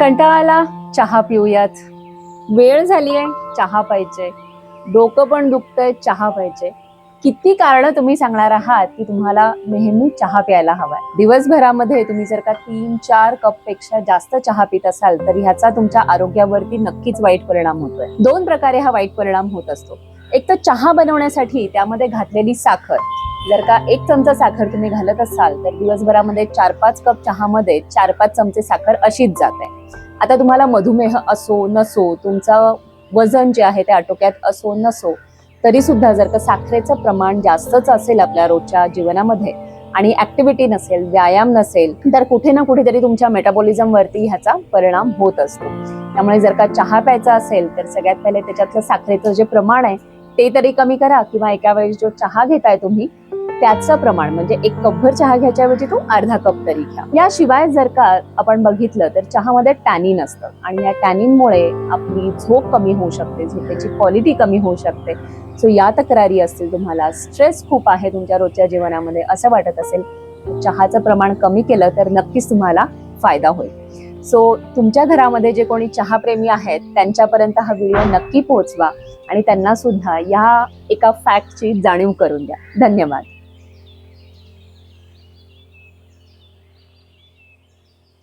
कंटाळाला चहा पिऊयात. वेळ झाली आहे चहा पाहिजे डोकं पण दुखतंय चहा पाहिजे किती कारणं तुम्ही सांगणार आहात की तुम्हाला नेहमी चहा प्यायला हवाय. दिवसभरामध्ये तुम्ही जर का तीन चार कपपेक्षा जास्त चहा पित असाल तर ह्याचा तुमच्या आरोग्यावरती नक्कीच वाईट परिणाम होतोय. दोन प्रकारे हा वाईट परिणाम होत असतो. एक तर चहा बनवण्यासाठी त्यामध्ये घातलेली साखर जर का एक चमचा साखर तुम्ही घालत असाल तर दिवसभरामध्ये चार पाच कप चहामध्ये चार पाच चमचे साखर अशीच जाते. आता तुम्हाला मधुमेह असो नसो तुमचं वजन जे आहे ते आटोक्यात असो नसो तरी सुद्धा जर का साखरेचं प्रमाण जास्तच असेल आपल्या रोजच्या जीवनामध्ये आणि ऍक्टिव्हिटी नसेल व्यायाम नसेल तर कुठे ना कुठेतरी तुमच्या मेटाबॉलिझमवरती ह्याचा परिणाम होत असतो. त्यामुळे जर का चहा प्यायचा असेल तर सगळ्यात पहिले त्याच्यातलं साखरेचं जे प्रमाण आहे ते तरी कमी करा किंवा एका वेळेस जो चहा घेताय तुम्ही त्याचं प्रमाण म्हणजे एक कपभर चहा घ्यायच्याऐवजी तू तो अर्धा कप तरी घ्या. याशिवाय जर का आपण बघितलं तर चहामध्ये टॅनिन असतं आणि या टॅनिनमुळे आपली झोप कमी होऊ शकते झोपेची क्वालिटी कमी होऊ शकते. सो या तक्रारी असतील तुम्हाला स्ट्रेस खूप आहे तुमच्या रोजच्या जीवनामध्ये असं वाटत असेल चहाचं प्रमाण कमी केलं तर नक्कीच तुम्हाला फायदा होईल. सो तुमच्या घरामध्ये जे कोणी चहाप्रेमी आहेत त्यांच्यापर्यंत हा व्हिडिओ नक्की पोहोचवा आणि त्यांना सुद्धा या एका फॅक्टची जाणीव करून द्या. धन्यवाद.